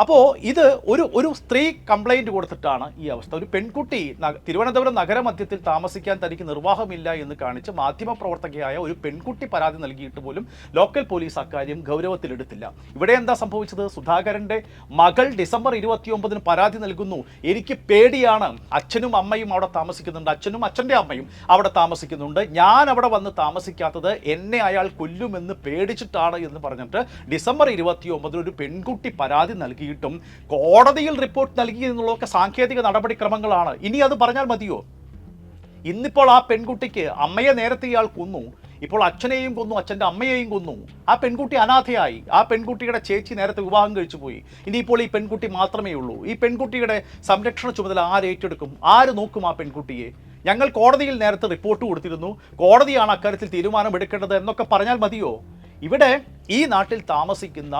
അപ്പോൾ ഇത് ഒരു ഒരു സ്ത്രീ കംപ്ലൈന്റ് കൊടുത്തിട്ടാണ് ഈ അവസ്ഥ. ഒരു പെൺകുട്ടി തിരുവനന്തപുരം നഗരമധ്യത്തിൽ താമസിക്കാൻ തനിക്ക് നിർവാഹമില്ല എന്ന് കാണിച്ച് മാധ്യമപ്രവർത്തകയായ ഒരു പെൺകുട്ടി പരാതി നൽകിയിട്ട് പോലും ലോക്കൽ പോലീസ് അക്കാര്യം ഗൗരവത്തിലെടുത്തില്ല. ഇവിടെ എന്താ സംഭവിച്ചത്? സുധാകരന്റെ മകൾ ഡിസംബർ ഇരുപത്തിയൊമ്പതിന് പരാതി നൽകുന്നു. എനിക്ക് പേടിയാണ്. അച്ഛനും അമ്മയും അവിടെ താമസിക്കുന്നുണ്ട്. അച്ഛനും അച്ഛന്റെ അമ്മയും അവിടെ താമസിക്കുന്നുണ്ട്. ഞാൻ അവിടെ വന്ന് താമസിക്കാത്തത് എന്നെ അയാൾ കൊല്ലുമെന്ന് പേടിച്ചിട്ടാണ് എന്ന് പറഞ്ഞിട്ട് ഡിസംബർ ഇരുപത്തി ഒമ്പതിന് ഒരു പെൺകുട്ടി പരാതി നൽകിയിട്ടും കോടതിയിൽ റിപ്പോർട്ട് നൽകി എന്നുള്ളതൊക്കെ സാങ്കേതിക നടപടിക്രമങ്ങളാണ്. ഇനി അത് പറഞ്ഞാൽ മതിയോ? ഇന്നിപ്പോൾ ആ പെൺകുട്ടിക്ക് അമ്മയെ നേരത്തെ ഇയാൾ കൊന്നു. ഇപ്പോൾ അച്ഛനെയും കൊന്നു അച്ഛന്റെ അമ്മയെയും കൊന്നു. ആ പെൺകുട്ടി അനാഥയായി. ആ പെൺകുട്ടിയുടെ ചേച്ചി നേരത്തെ വിവാഹം കഴിച്ചു പോയി. ഇനി ഇപ്പോൾ ഈ പെൺകുട്ടി മാത്രമേ ഉള്ളൂ. ഈ പെൺകുട്ടിയുടെ സംരക്ഷണ ചുമതല ആര് ഏറ്റെടുക്കും? ആര് നോക്കും ആ പെൺകുട്ടിയെ? ഞങ്ങൾ കോടതിയിൽ നേരത്തെ റിപ്പോർട്ട് കൊടുത്തിരുന്നു. കോടതിയാണ് അക്കാര്യത്തിൽ തീരുമാനമെടുക്കേണ്ടത് എന്നൊക്കെ പറഞ്ഞാൽ മതിയോ? ഇവിടെ ഈ നാട്ടിൽ താമസിക്കുന്ന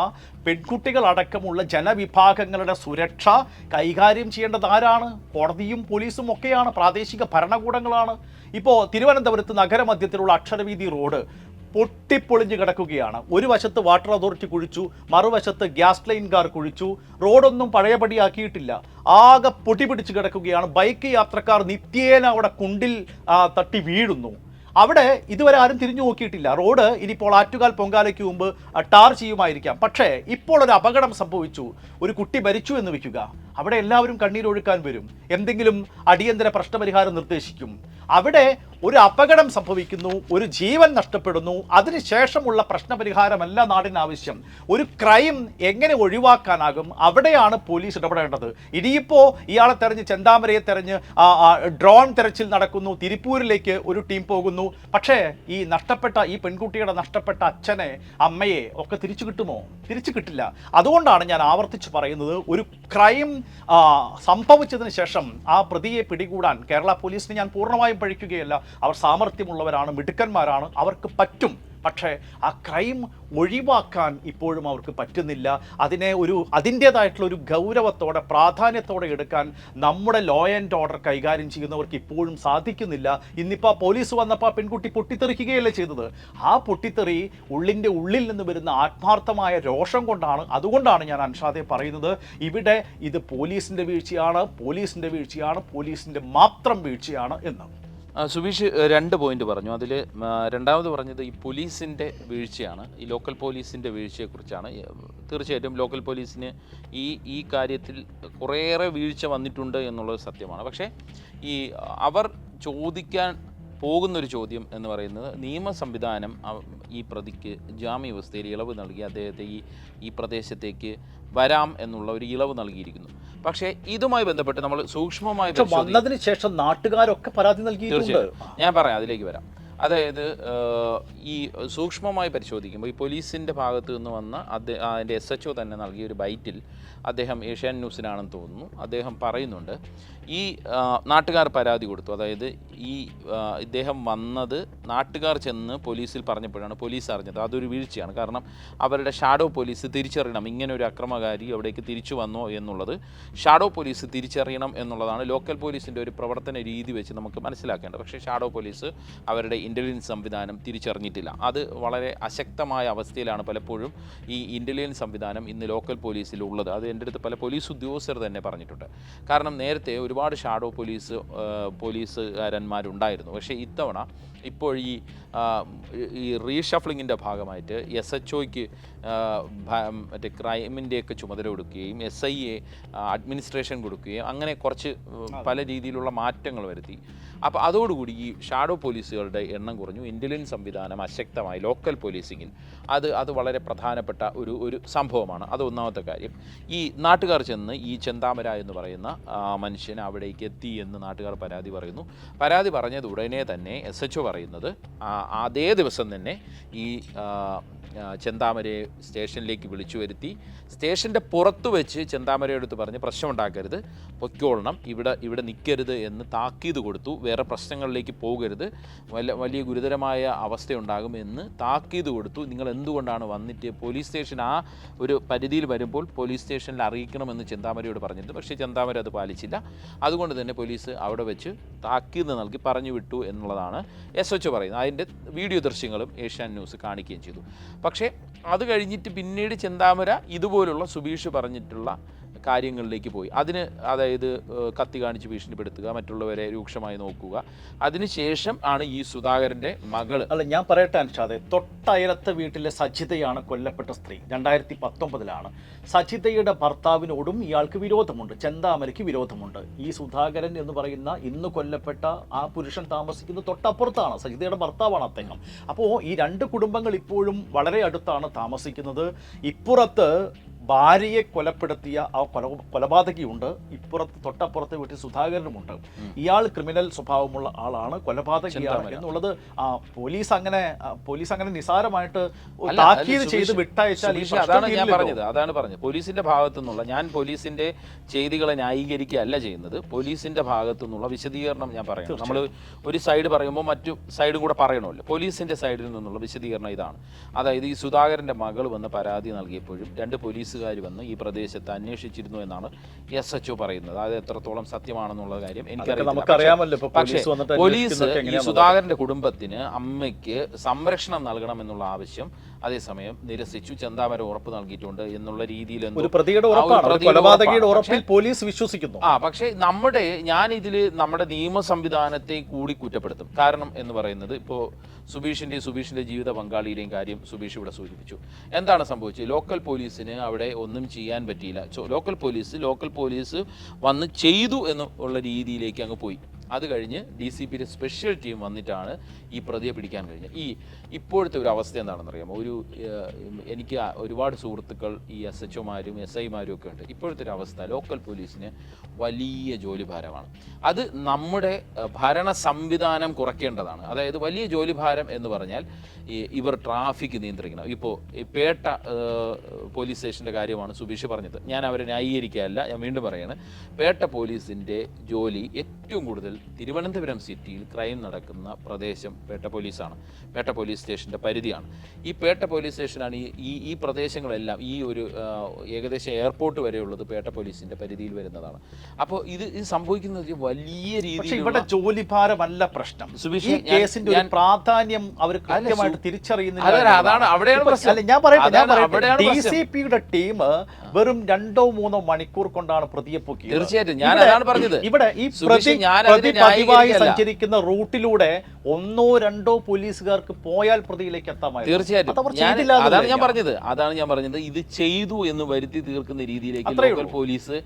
പെൺകുട്ടികളടക്കമുള്ള ജനവിഭാഗങ്ങളുടെ സുരക്ഷ കൈകാര്യം ചെയ്യേണ്ടത് ആരാണ്? കോടതിയും പോലീസും ഒക്കെയാണ്. പ്രാദേശിക ഭരണകൂടങ്ങളാണ്. ഇപ്പോൾ തിരുവനന്തപുരത്ത് നഗരമധ്യത്തിലുള്ള അക്ഷരവീതി റോഡ് പൊട്ടിപ്പൊളിഞ്ഞ് കിടക്കുകയാണ്. ഒരു വശത്ത് വാട്ടർ അതോറിറ്റി കുഴിച്ചു മറുവശത്ത് ഗ്യാസ് ലൈൻകാർ കുഴിച്ചു. റോഡൊന്നും പഴയപടിയാക്കിയിട്ടില്ല. ആകെ പൊടി പിടിച്ച് കിടക്കുകയാണ്. ബൈക്ക് യാത്രക്കാർ നിത്യേന അവിടെ കുണ്ടിൽ തട്ടി വീഴുന്നു. അവിടെ ഇതുവരെ ആരും തിരിഞ്ഞു നോക്കിയിട്ടില്ല. റോഡ് ഇനിയിപ്പോൾ ആറ്റുകാൽ പൊങ്കാലയ്ക്ക് മുമ്പ് ടാർ ചെയ്യുമായിരിക്കാം. പക്ഷേ ഇപ്പോൾ ഒരു അപകടം സംഭവിച്ചു. ഒരു കുട്ടി മരിച്ചു എന്ന് വയ്ക്കുക. അവിടെ എല്ലാവരും കണ്ണീരൊഴുക്കാൻ വരും. എന്തെങ്കിലും അടിയന്തര പ്രശ്നപരിഹാരം നിർദ്ദേശിക്കും. അവിടെ ഒരു അപകടം സംഭവിക്കുന്നു ഒരു ജീവൻ നഷ്ടപ്പെടുന്നു അതിനുശേഷമുള്ള പ്രശ്നപരിഹാരമല്ല നാടിന് ആവശ്യം ഒരു ക്രൈം എങ്ങനെ ഒഴിവാക്കാനാകും? അവിടെയാണ് പോലീസ് ഇടപെടേണ്ടത്. ഇനിയിപ്പോൾ ഇയാളെ തെരഞ്ഞ് ചെന്താമരയെ തെരഞ്ഞ് ഡ്രോൺ തെരച്ചിൽ നടക്കുന്നു തിരുപ്പൂരിലേക്ക് ഒരു ടീം പോകുന്നു. പക്ഷേ ഈ നഷ്ടപ്പെട്ട ഈ പെൺകുട്ടിയുടെ നഷ്ടപ്പെട്ട അച്ഛനെ അമ്മയെ ഒക്കെ തിരിച്ചു കിട്ടുമോ? തിരിച്ചു കിട്ടില്ല. അതുകൊണ്ടാണ് ഞാൻ ആവർത്തിച്ച് പറയുന്നത് ഒരു ക്രൈം സംഭവിച്ചതിന് ശേഷം ആ പ്രതിയെ പിടികൂടാൻ കേരള പോലീസിന് ഞാൻ പൂർണമായും പഴിക്കുകയല്ല അവർ സാമർഥ്യമുള്ളവരാണ് മിടുക്കന്മാരാണ് അവർക്ക് പറ്റും. പക്ഷേ ആ ക്രൈം ഒഴിവാക്കാൻ ഇപ്പോഴും അവർക്ക് പറ്റുന്നില്ല. അതിനെ ഒരു അതിന്റേതായിട്ടുള്ള ഒരു ഗൗരവത്തോടെ പ്രാധാന്യത്തോടെ എടുക്കാൻ നമ്മുടെ ലോ ആൻഡ് ഓർഡർ കൈകാര്യം ചെയ്യുന്നവർക്ക് ഇപ്പോഴും സാധിക്കുന്നില്ല. ഇന്നിപ്പോൾ പോലീസ് വന്നപ്പോൾ പെൺകുട്ടി പൊട്ടിത്തെറിക്കുകയല്ലേ ചെയ്തത്. ആ പൊട്ടിത്തെറി ഉള്ളിന്റെ ഉള്ളിൽ നിന്ന് വരുന്ന ആത്മാർത്ഥമായ രോഷം കൊണ്ടാണ്. അതുകൊണ്ടാണ് ഞാൻ അൻഷാദെ പറയുന്നത്. ഇവിടെ ഇത് പോലീസിന്റെ വീഴ്ചയാണ് പോലീസിന്റെ വീഴ്ചയാണ് പോലീസിന്റെ മാത്രം വീഴ്ചയാണ് എന്ന്. സുബീഷ് രണ്ട് പോയിന്റ് പറഞ്ഞു. അതിൽ രണ്ടാമത് പറഞ്ഞത് ഈ പോലീസിന്റെ വീഴ്ചയാണ്. ഈ ലോക്കൽ പോലീസിന്റെ വീഴ്ചയെക്കുറിച്ചാണ്. തീർച്ചയായിട്ടും ലോക്കൽ പോലീസിന് ഈ ഈ കാര്യത്തിൽ കുറേയേറെ വീഴ്ച വന്നിട്ടുണ്ട് എന്നുള്ളത് സത്യമാണ്. പക്ഷേ ഈ അവർ ചോദിക്കാൻ പോകുന്നൊരു ചോദ്യം എന്ന് പറയുന്നത് നിയമ സംവിധാനം ഈ പ്രതിക്ക് ജാമ്യവ്യവസ്ഥയിൽ ഇളവ് നൽകി അദ്ദേഹത്തെ ഈ ഈ പ്രദേശത്തേക്ക് വരാം എന്നുള്ള ഒരു ഇളവ് നൽകിയിരിക്കുന്നു. പക്ഷേ ഇതുമായി ബന്ധപ്പെട്ട് നമ്മൾ സൂക്ഷ്മമായി വന്നതിന് ശേഷം നാട്ടുകാരൊക്കെ പരാതി തീർച്ചയായും. ഞാൻ പറയാം അതിലേക്ക് വരാം. അതായത് ഈ സൂക്ഷ്മമായി പരിശോധിക്കുമ്പോൾ ഈ പോലീസിന്റെ ഭാഗത്ത് നിന്ന് വന്ന അദ്ദേഹം അതിന്റെ എസ് എച്ച് ഒ തന്നെ നൽകിയ ഒരു ബൈറ്റിൽ അദ്ദേഹം ഏഷ്യാൻ ന്യൂസിനാണെന്ന് തോന്നുന്നു. അദ്ദേഹം പറയുന്നുണ്ട് ഈ നാട്ടുകാർ പരാതി കൊടുത്തു. അതായത് ഈ ഇദ്ദേഹം വന്നത് നാട്ടുകാർ ചെന്ന് പോലീസിൽ പറഞ്ഞപ്പോഴാണ് പോലീസ് അറിഞ്ഞത്. അതൊരു വീഴ്ചയാണ്. കാരണം അവരുടെ ഷാഡോ പോലീസ് തിരിച്ചറിയണം. ഇങ്ങനെ ഒരു അക്രമകാരി അവിടേക്ക് തിരിച്ചു വന്നോ എന്നുള്ളത് ഷാഡോ പോലീസ് തിരിച്ചറിയണം എന്നുള്ളതാണ് ലോക്കൽ പോലീസിന്റെ ഒരു പ്രവർത്തന രീതി വെച്ച് നമുക്ക് മനസ്സിലാക്കേണ്ടത്. പക്ഷേ ഷാഡോ പോലീസ് അവരുടെ ഇന്റലിജൻസ് സംവിധാനം തിരിച്ചറിഞ്ഞിട്ടില്ല. അത് വളരെ അശക്തമായ അവസ്ഥയിലാണ് പലപ്പോഴും ഈ ഇന്റലിജൻസ് സംവിധാനം ഇന്ന് ലോക്കൽ പോലീസിൽ ഉള്ളത് അത് എന്റെ അടുത്ത് പല പോലീസ് ഉദ്യോഗസ്ഥർ തന്നെ പറഞ്ഞിട്ടുണ്ട്. കാരണം നേരത്തെ ഒരുപാട് ഷാഡോ പോലീസ് പോലീസുകാരന്മാരുണ്ടായിരുന്നു. പക്ഷേ ഇത്തവണ ഇപ്പോൾ ഈ ഈ റീഷഫ്ലിങ്ങിന്റെ ഭാഗമായിട്ട് എസ് എച്ച് ഒയ്ക്ക് മറ്റേ ക്രൈമിന്റെയൊക്കെ ചുമതല കൊടുക്കുകയും എസ് ഐ എ അഡ്മിനിസ്ട്രേഷൻ കൊടുക്കുകയും അങ്ങനെ കുറച്ച് പല രീതിയിലുള്ള മാറ്റങ്ങൾ വരുത്തി. അപ്പോൾ അതോടുകൂടി ഈ ഷാഡോ പോലീസുകളുടെ എണ്ണം കുറഞ്ഞു. ഇന്റലിജൻസ് സംവിധാനം അശക്തമായി ലോക്കൽ പോലീസിങ്ങിൽ അത് അത് വളരെ പ്രധാനപ്പെട്ട ഒരു ഒരു സംഭവമാണ്. അത് ഒന്നാമത്തെ കാര്യം. ഈ നാട്ടുകാർ ചെന്ന് ഈ ചെന്താമര എന്ന് പറയുന്ന മനുഷ്യൻ അവിടേക്ക് എത്തി എന്ന് നാട്ടുകാർ പരാതി പറയുന്നു. പരാതി പറഞ്ഞത് ഉടനെ തന്നെ എസ് എച്ച് പറയുന്നത് അതേ ദിവസം തന്നെ ഈ ചെന്താമരയെ സ്റ്റേഷനിലേക്ക് വിളിച്ചു വരുത്തി. സ്റ്റേഷന്റെ പുറത്ത് വെച്ച് ചെന്താമരയെടുത്ത് പറഞ്ഞ് പ്രശ്നം ഉണ്ടാക്കരുത് പൊയ്ക്കോളണം. ഇവിടെ ഇവിടെ നിൽക്കരുത് എന്ന് താക്കീത് കൊടുത്തു. വേറെ പ്രശ്നങ്ങളിലേക്ക് പോകരുത്. വല്ല വലിയ ഗുരുതരമായ അവസ്ഥയുണ്ടാകും എന്ന് താക്കീത് കൊടുത്തു. നിങ്ങൾ എന്തുകൊണ്ടാണ് വന്നിട്ട് പോലീസ് സ്റ്റേഷൻ ആ ഒരു പരിധിയിൽ വരുമ്പോൾ പോലീസ് സ്റ്റേഷനിൽ അറിയിക്കണമെന്ന് ചെന്താമരയോട് പറഞ്ഞിട്ട് പക്ഷേ ചെന്താമര അത് പാലിച്ചില്ല. അതുകൊണ്ട് തന്നെ പോലീസ് അവിടെ വെച്ച് താക്കീത് നൽകി പറഞ്ഞു വിട്ടു എന്നുള്ളതാണ്. എസ് എച്ച് പറയുന്നത്. അതിന്റെ വീഡിയോ ദൃശ്യങ്ങളും ഏഷ്യാൻ ന്യൂസ് കാണിക്കുകയും ചെയ്തു. പക്ഷേ അത് കഴിഞ്ഞിട്ട് പിന്നീട് ചിന്താമര ഇതുപോലുള്ള സുബീഷ് പറഞ്ഞിട്ടുള്ള കാര്യങ്ങളിലേക്ക് പോയി. അതിന് അതായത് കത്തി കാണിച്ച് ഭീഷണിപ്പെടുത്തുക മറ്റുള്ളവരെ രൂക്ഷമായി നോക്കുക. അതിനുശേഷം ആണ് ഈ സുധാകരന്റെ മകൾ അല്ല ഞാൻ പറയട്ടെ അനുഷാദെ തൊട്ടയലത്തെ വീട്ടിലെ സജിതയാണ് കൊല്ലപ്പെട്ട സ്ത്രീ. രണ്ടായിരത്തി പത്തൊമ്പതിലാണ് സജിതയുടെ ഭർത്താവിനോടും ഇയാൾക്ക് വിരോധമുണ്ട്. ചെന്താമരയ്ക്ക് വിരോധമുണ്ട്. ഈ സുധാകരൻ എന്ന് പറയുന്ന ഇന്ന് കൊല്ലപ്പെട്ട ആ പുരുഷൻ താമസിക്കുന്ന തൊട്ടപ്പുറത്താണ്. സജിതയുടെ ഭർത്താവാണ് അദ്ദേഹം. അപ്പോൾ ഈ രണ്ട് കുടുംബങ്ങൾ ഇപ്പോഴും വളരെ അടുത്താണ് താമസിക്കുന്നത്. ഇപ്പുറത്ത് ഭാര്യയെ കൊലപ്പെടുത്തിയ ആ കൊല കൊലപാതകിയുണ്ട്. ഇപ്പുറത്ത് തൊട്ടപ്പുറത്തെ വീട്ടിൽ സുധാകരനുമുണ്ട്. ഇയാൾ ക്രിമിനൽ സ്വഭാവമുള്ള ആളാണ്. കൊലപാതകിയാണ് എന്നുള്ളത് ആ പോലീസ് അങ്ങനെ പോലീസ് അങ്ങനെ നിസാരമായിട്ട് താക്കീത് ചെയ്ത് വിട്ടയച്ചാൽ അതാണ് ഞാൻ. പറഞ്ഞത് അതാണ് പറഞ്ഞത്. പോലീസിന്റെ ഭാഗത്തു നിന്നുള്ള ഞാൻ പോലീസിന്റെ ചെയ്തികളെ ന്യായീകരിക്കുകയല്ല ചെയ്യുന്നത്. പോലീസിന്റെ ഭാഗത്തു നിന്നുള്ള വിശദീകരണം ഞാൻ പറയുന്നത് നമ്മൾ ഒരു സൈഡ് പറയുമ്പോൾ മറ്റു സൈഡും കൂടെ പറയണമല്ലോ. പോലീസിന്റെ സൈഡിൽ നിന്നുള്ള വിശദീകരണം ഇതാണ്. അതായത് ഈ സുധാകരന്റെ മകൾ വന്ന് പരാതി നൽകിയപ്പോഴും രണ്ട് പോലീസുകാർ വന്ന് ഈ പ്രദേശത്ത് അന്വേഷിച്ചിരുന്നു എന്നാണ് എസ് എച്ച് പറയുന്നത്. അത് എത്രത്തോളം സത്യമാണെന്നുള്ള കാര്യം എനിക്കറിയാമല്ലോ പക്ഷേ പോലീസ് ഈ സുധാകരന്റെ കുടുംബത്തിന് അമ്മയ്ക്ക് സംരക്ഷണം നൽകണമെന്നുള്ള ആവശ്യം അതേസമയം നിരസിച്ചു ചെന്താമര ഉറപ്പ് നൽകിയിട്ടുണ്ട് എന്നുള്ള രീതിയിൽ ഒരു പ്രതിയുടെ ഉറപ്പിൽ പോലീസ് വിശ്വസിക്കുന്നു. ആ പക്ഷേ നമ്മുടെ ഞാൻ ഇതിൽ നമ്മുടെ നിയമ സംവിധാനത്തെ കൂടി കുറ്റപ്പെടുത്തും. കാരണം എന്ന് പറയുന്നത് ഇപ്പോൾ സുബീഷിന്റെയും സുബീഷിന്റെ ജീവിത പങ്കാളിയുടെയും കാര്യം സുബീഷ് ഇവിടെ സൂചിപ്പിച്ചു. എന്താണ് സംഭവിച്ചത്? ലോക്കൽ പോലീസിന് അവിടെ ഒന്നും ചെയ്യാൻ പറ്റിയില്ല. ലോക്കൽ പോലീസ് ലോക്കൽ പോലീസ് വന്ന് ചെയ്തു എന്നുള്ള രീതിയിലേക്ക് അങ്ങ് പോയി. അത് കഴിഞ്ഞ് ഡി സി പിയുടെ സ്പെഷ്യൽ ടീം വന്നിട്ടാണ് ഈ പ്രതിയെ പിടിക്കാൻ കഴിഞ്ഞത്. ഈ ഇപ്പോഴത്തെ ഒരു അവസ്ഥ എന്താണെന്ന് അറിയാമോ ഒരു എനിക്ക് ഒരുപാട് സുഹൃത്തുക്കൾ ഈ എസ് എച്ച് ഒമാരും എസ് ഐമാരും ഒക്കെ ഉണ്ട്. ഇപ്പോഴത്തെ ഒരു അവസ്ഥ ലോക്കൽ പോലീസിന് വലിയ ജോലി ഭാരമാണ്. അത് നമ്മുടെ ഭരണ സംവിധാനം കുറയ്ക്കേണ്ടതാണ്. അതായത് വലിയ ജോലി ഭാരം എന്ന് പറഞ്ഞാൽ ഇവർ ട്രാഫിക് നിയന്ത്രിക്കണം. ഇപ്പോൾ പേട്ട പോലീസ് സ്റ്റേഷന്റെ കാര്യമാണ് സുബീഷ് പറഞ്ഞത്. ഞാൻ അവരെ ന്യായീകരിക്കുകയല്ല ഞാൻ വീണ്ടും പറയുകയാണ് പേട്ട പോലീസിന്റെ ജോലി ഏറ്റവും കൂടുതൽ തിരുവനന്തപുരം സിറ്റിയിൽ ക്രൈം നടക്കുന്ന പ്രദേശം പേട്ട പോലീസാണ്. പേട്ട പോലീസ് സ്റ്റേഷന്റെ പരിധിയാണ്. ഈ പേട്ട പോലീസ് സ്റ്റേഷനാണ് ഈ ഈ പ്രദേശങ്ങളെല്ലാം ഈ ഒരു ഏകദേശം എയർപോർട്ട് വരെയുള്ളത് പേട്ട പോലീസിന്റെ പരിധിയിൽ വരുന്നതാണ്. അപ്പോൾ ഇത് ഇത് സംഭവിക്കുന്നത് വലിയ രീതിയിൽ ഇവിടെ ജോലിഭാരമല്ല പ്രശ്നം. ഈ കേസിന്റെ ഒരു പ്രാധാന്യം അവർ കൃത്യമായിട്ട് തിരിച്ചറിയുന്നത് തിരിച്ചറിയുന്നില്ല അതാണ് അവിടെയാണ് പ്രശ്നം. ഞാൻ പറയട്ടെ ഞാൻ പറയട്ടെ. അവിടെയാണ് ഡി പ്രശ്നം. സി പിയുടെ ടീം വെറും രണ്ടോ മൂന്നോ മണിക്കൂർ കൊണ്ടാണ് പ്രതിയെ പൊക്കിയത്. തീർച്ചയായിട്ടും. ഞാൻ അതാണ് പറഞ്ഞത്. ഇവിടെ ഈ പ്രതി പ്രതി പതിവായി സഞ്ചരിക്കുന്ന റൂട്ടിലൂടെ ഒന്നോ രണ്ടോ പോലീസുകാർക്ക് പോയാൽ പ്രതിയിലേക്ക് എത്താമായിരുന്നു. തീർച്ചയായിട്ടും. അതാണ് ഞാൻ പറഞ്ഞത്. അതാണ് ഞാൻ പറഞ്ഞത്. ഇത് ചെയ്തു എന്ന് വരുത്തി തീർക്കുന്ന രീതിയിലേക്ക് ലോക്കൽ പോലീസ്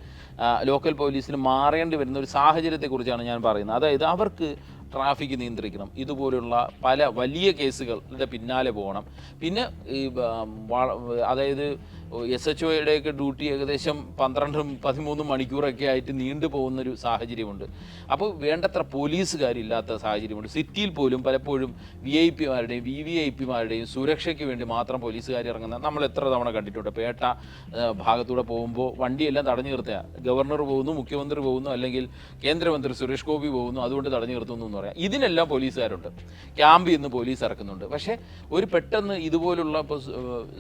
ലോക്കൽ പോലീസിന് മാറേണ്ടി വരുന്ന ഒരു സാഹചര്യത്തെ കുറിച്ചാണ് ഞാൻ പറയുന്നത്. അതായത് അവർക്ക് ട്രാഫിക് നിയന്ത്രിക്കണം. ഇതുപോലുള്ള പല വലിയ കേസുകളുടെ പിന്നാലെ പോകണം. പിന്നെ ഈ അതായത് എസ് എച്ച് ഒയുടെയൊക്കെ ഡ്യൂട്ടി ഏകദേശം പന്ത്രണ്ടും പതിമൂന്നും മണിക്കൂറൊക്കെ ആയിട്ട് നീണ്ടു പോകുന്നൊരു സാഹചര്യമുണ്ട്. അപ്പോൾ വേണ്ടത്ര പോലീസുകാരില്ലാത്ത സാഹചര്യമുണ്ട്. സിറ്റിയിൽ പോലും പലപ്പോഴും വി ഐ പിമാരുടെയും വി വി ഐ പിമാരുടെയും സുരക്ഷയ്ക്ക് വേണ്ടി മാത്രം പോലീസുകാർ ഇറങ്ങുന്ന നമ്മൾ എത്ര തവണ കണ്ടിട്ടുണ്ട്. പേട്ട ഭാഗത്തൂടെ പോകുമ്പോൾ വണ്ടിയെല്ലാം തടഞ്ഞു നിർത്തുക. ഗവർണർ പോകുന്നു മുഖ്യമന്ത്രി പോകുന്നു അല്ലെങ്കിൽ കേന്ദ്രമന്ത്രി സുരേഷ് ഗോപി പോകുന്നു അതുകൊണ്ട് തടഞ്ഞു നിർത്തുന്നു എന്ന് പറയാം. ഇതിനെല്ലാം പോലീസുകാരുണ്ട്. ക്യാമ്പിൽ നിന്ന് പോലീസ് ഇറക്കുന്നുണ്ട്. പക്ഷേ ഒരു പെട്ടെന്ന് ഇതുപോലുള്ള ഇപ്പോൾ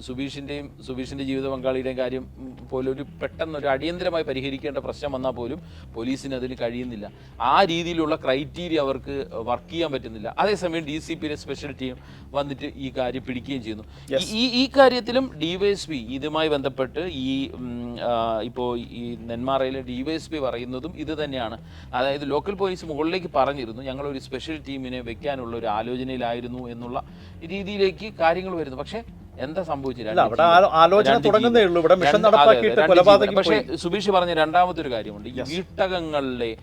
സുബീഷിന്റെയും സുബീഷിന്റെ ജീവിത ജീവിത പങ്കാളിയുടെയും കാര്യം പോലും ഒരു പെട്ടെന്ന് ഒരു അടിയന്തരമായി പരിഹരിക്കേണ്ട പ്രശ്നം വന്നാൽ പോലും പോലീസിന് അതിന് കഴിയുന്നില്ല. ആ രീതിയിലുള്ള ക്രൈറ്റീരിയ അവർക്ക് വർക്ക് ചെയ്യാൻ പറ്റുന്നില്ല. അതേസമയം ഡി സി പിയിലെ സ്പെഷ്യൽ ടീം വന്നിട്ട് ഈ കാര്യം പിടിക്കുകയും ചെയ്യുന്നു. ഈ- ഈ ഈ കാര്യത്തിലും ഡിവൈഎസ്പി ഇതുമായി ബന്ധപ്പെട്ട് ഈ ഇപ്പോൾ ഈ നെന്മാറയിലെ ഡിവൈഎസ്പി പറയുന്നതും ഇത് തന്നെയാണ്. അതായത് ലോക്കൽ പോലീസ് മുകളിലേക്ക് പറഞ്ഞിരുന്നു ഞങ്ങളൊരു സ്പെഷ്യൽ ടീമിനെ വെക്കാനുള്ള ഒരു ആലോചനയിലായിരുന്നു എന്നുള്ള രീതിയിലേക്ക് കാര്യങ്ങൾ വരുന്നു. പക്ഷേ എന്താ സംഭവിച്ചത്? അവിടെ ആലോചന തുടങ്ങുന്നേ ഉള്ളൂ. ഇവിടെ മിഷൻ നടപ്പാക്കിയിട്ട് കൊലപാതകം പക്ഷേ സുബീഷ് പറഞ്ഞ രണ്ടാമത്തെ ഒരു കാര്യമുണ്ട്. ഈ വീട്ടകങ്ങളിലെ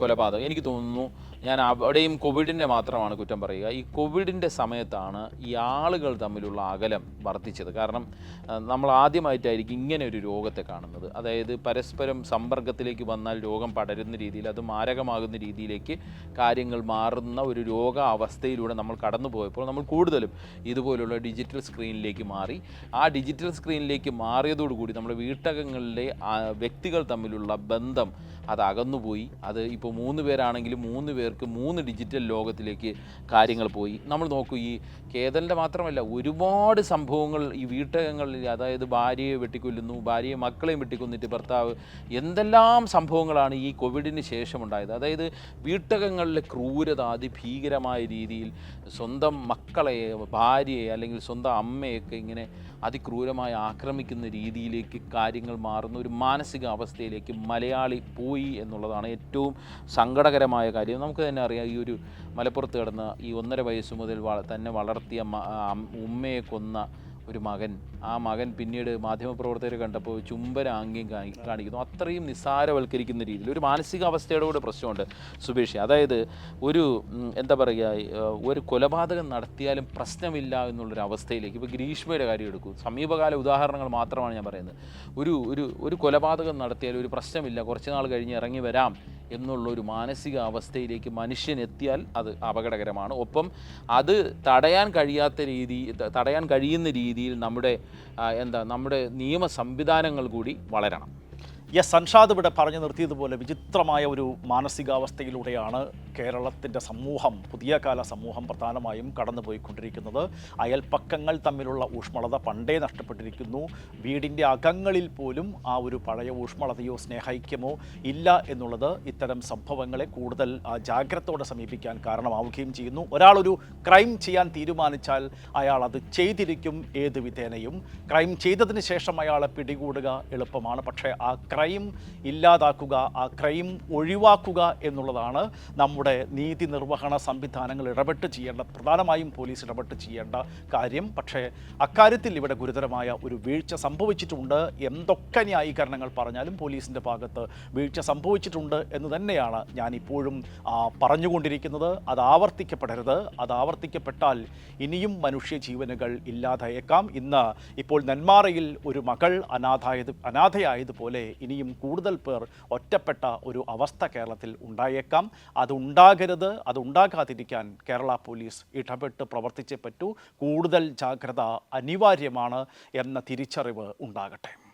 കൊലപാതകം. എനിക്ക് തോന്നുന്നു ഞാൻ അവിടെയും കോവിഡിന്റെ മാത്രമാണ് കുറ്റം പറയുക. ഈ കോവിഡിന്റെ സമയത്താണ് ഈ ആളുകൾ തമ്മിലുള്ള അകലം വർദ്ധിച്ചത്. കാരണം നമ്മൾ ആദ്യമായിട്ടായിരിക്കും ഇങ്ങനെ ഒരു രോഗത്തെ കാണുന്നത്. അതായത് പരസ്പരം സമ്പർക്കത്തിലേക്ക് വന്നാൽ രോഗം പടരുന്ന രീതിയിൽ അത് മാരകമാകുന്ന രീതിയിലേക്ക് കാര്യങ്ങൾ മാറുന്ന ഒരു രോഗ അവസ്ഥയിലൂടെ നമ്മൾ കടന്നു പോയപ്പോൾ നമ്മൾ കൂടുതലും ഇതുപോലുള്ള ഡിജിറ്റൽ സ്ക്രീനിലേക്ക് മാറി. ആ ഡിജിറ്റൽ സ്ക്രീനിലേക്ക് മാറിയതോടുകൂടി നമ്മുടെ വീട്ടകങ്ങളിലെ വ്യക്തികൾ തമ്മിലുള്ള ബന്ധം അത് അകന്നുപോയി. അത് ഇപ്പോൾ മൂന്ന് പേരാണെങ്കിലും മൂന്ന് പേർക്ക് മൂന്ന് ഡിജിറ്റൽ ലോകത്തിലേക്ക് കാര്യങ്ങൾ പോയി. നമ്മൾ നോക്കൂ ഈ കേതലിന്റെ മാത്രമല്ല ഒരുപാട് സംഭവങ്ങൾ ഈ വീട്ടകങ്ങളിൽ അതായത് ഭാര്യയെ വെട്ടിക്കൊല്ലുന്നു ഭാര്യയെ മക്കളെയും വെട്ടിക്കൊന്നിട്ട് ഭർത്താവ് എന്തെല്ലാം സംഭവങ്ങളാണ് ഈ കോവിഡിന് ശേഷം ഉണ്ടായത് അതായത് വീട്ടകങ്ങളിലെ ക്രൂരത അതിഭീകരമായ രീതിയിൽ സ്വന്തം മക്കളെ ഭാര്യയെ അല്ലെങ്കിൽ സ്വന്തം അമ്മയൊക്കെ ഇങ്ങനെ അതിക്രൂരമായി ആക്രമിക്കുന്ന രീതിയിലേക്ക് കാര്യങ്ങൾ മാറുന്ന ഒരു മാനസിക അവസ്ഥയിലേക്ക് മലയാളി പോയി എന്നുള്ളതാണ് ഏറ്റവും സങ്കടകരമായ കാര്യം. നമുക്ക് തന്നെ അറിയാം ഈ ഒരു മലപ്പുറത്ത് കിടന്ന ഈ ഒന്നര വയസ്സ് മുതൽ തന്നെ വളർത്തിയ ഉമ്മയെ കൊന്ന ഒരു മകൻ. ആ മകൻ പിന്നീട് മാധ്യമപ്രവർത്തകർ കണ്ടപ്പോൾ ചുംബനാംഗ്യം കാണി കാണിക്കുന്നു. അത്രയും നിസ്സാരവൽക്കരിക്കുന്ന രീതിയിൽ ഒരു മാനസികാവസ്ഥയുടെ കൂടെ പ്രശ്നമുണ്ട് സുബേഷ്. അതായത് ഒരു എന്താ പറയുക ഒരു കൊലപാതകം നടത്തിയാലും പ്രശ്നമില്ല എന്നുള്ളൊരു അവസ്ഥയിലേക്ക് ഇപ്പോൾ ഗ്രീഷ്മയുടെ കാര്യം എടുക്കൂ. സമീപകാല ഉദാഹരണങ്ങൾ മാത്രമാണ് ഞാൻ പറയുന്നത്. ഒരു ഒരു ഒരു കൊലപാതകം നടത്തിയാലും ഒരു പ്രശ്നമില്ല കുറച്ച് നാൾ കഴിഞ്ഞ് ഇറങ്ങി വരാം. എന്നുള്ള ഒരു മാനസികാവസ്ഥയിലേക്ക് മനുഷ്യൻ എത്തിയാൽ അത് അപകടകരമാണ്. ഒപ്പം അത് തടയാൻ കഴിയാത്ത രീതി തടയാൻ കഴിയുന്ന രീതിയിൽ നമ്മുടെ എന്താ നമ്മുടെ നിയമ സംവിധാനങ്ങൾ കൂടി വളരണം. യെസ് സൻഷാദ് ഇവിടെ പറഞ്ഞു നിർത്തിയതുപോലെ വിചിത്രമായ ഒരു മാനസികാവസ്ഥയിലൂടെയാണ് കേരളത്തിന്റെ സമൂഹം പുതിയ കാല സമൂഹം പ്രധാനമായും കടന്നുപോയിക്കൊണ്ടിരിക്കുന്നത്. അയൽപ്പക്കങ്ങൾ തമ്മിലുള്ള ഊഷ്മളത പണ്ടേ നഷ്ടപ്പെട്ടിരിക്കുന്നു. വീടിന്റെ അകങ്ങളിൽ പോലും ആ ഒരു പഴയ ഊഷ്മളതയോ സ്നേഹൈക്യമോ ഇല്ല എന്നുള്ളത് ഇത്തരം സംഭവങ്ങളെ കൂടുതൽ ജാഗ്രതയോടെ സമീപിക്കാൻ കാരണമാവുകയും ചെയ്യുന്നു. ഒരാളൊരു ക്രൈം ചെയ്യാൻ തീരുമാനിച്ചാൽ അയാൾ അത് ചെയ്തിരിക്കും ഏത് വിധേനയും. ക്രൈം ചെയ്തതിന് ശേഷം അയാളെ പിടികൂടുക എളുപ്പമാണ്. പക്ഷേ ആ ക്രൈം ഇല്ലാതാക്കുക ആ ക്രൈം ഒഴിവാക്കുക എന്നുള്ളതാണ് നമ്മുടെ നീതി നിർവഹണ സംവിധാനങ്ങൾ ഇടപെട്ട് ചെയ്യേണ്ട പ്രധാനമായും പോലീസ് ഇടപെട്ട് ചെയ്യേണ്ട കാര്യം. പക്ഷേ അക്കാര്യത്തിൽ ഇവിടെ ഗുരുതരമായ ഒരു വീഴ്ച സംഭവിച്ചിട്ടുണ്ട്. എന്തൊക്കെ ന്യായീകരണങ്ങൾ പറഞ്ഞാലും പോലീസിന്റെ ഭാഗത്ത് വീഴ്ച സംഭവിച്ചിട്ടുണ്ട് എന്ന് തന്നെയാണ് ഞാനിപ്പോഴും പറഞ്ഞുകൊണ്ടിരിക്കുന്നത്. അത് ആവർത്തിക്കപ്പെടരുത്. അത് ആവർത്തിക്കപ്പെട്ടാൽ ഇനിയും മനുഷ്യ ജീവനുകൾ ഇല്ലാതായേക്കാം. ഇന്ന് ഇപ്പോൾ നെന്മാറയിൽ ഒരു മകൾ അനാഥായത് അനാഥയായതുപോലെ ഇനിയും കൂടുതൽ പേർ ഒറ്റപ്പെട്ട ഒരു അവസ്ഥ കേരളത്തിൽ ഉണ്ടായേക്കാം. അതുണ്ടാകരുത് അതുണ്ടാകാതിരിക്കാൻ കേരള പോലീസ് ഇടപെട്ട് പ്രവർത്തിച്ചേ പറ്റൂ. കൂടുതൽ ജാഗ്രത അനിവാര്യമാണ് എന്ന തിരിച്ചറിവ് ഉണ്ടാകട്ടെ.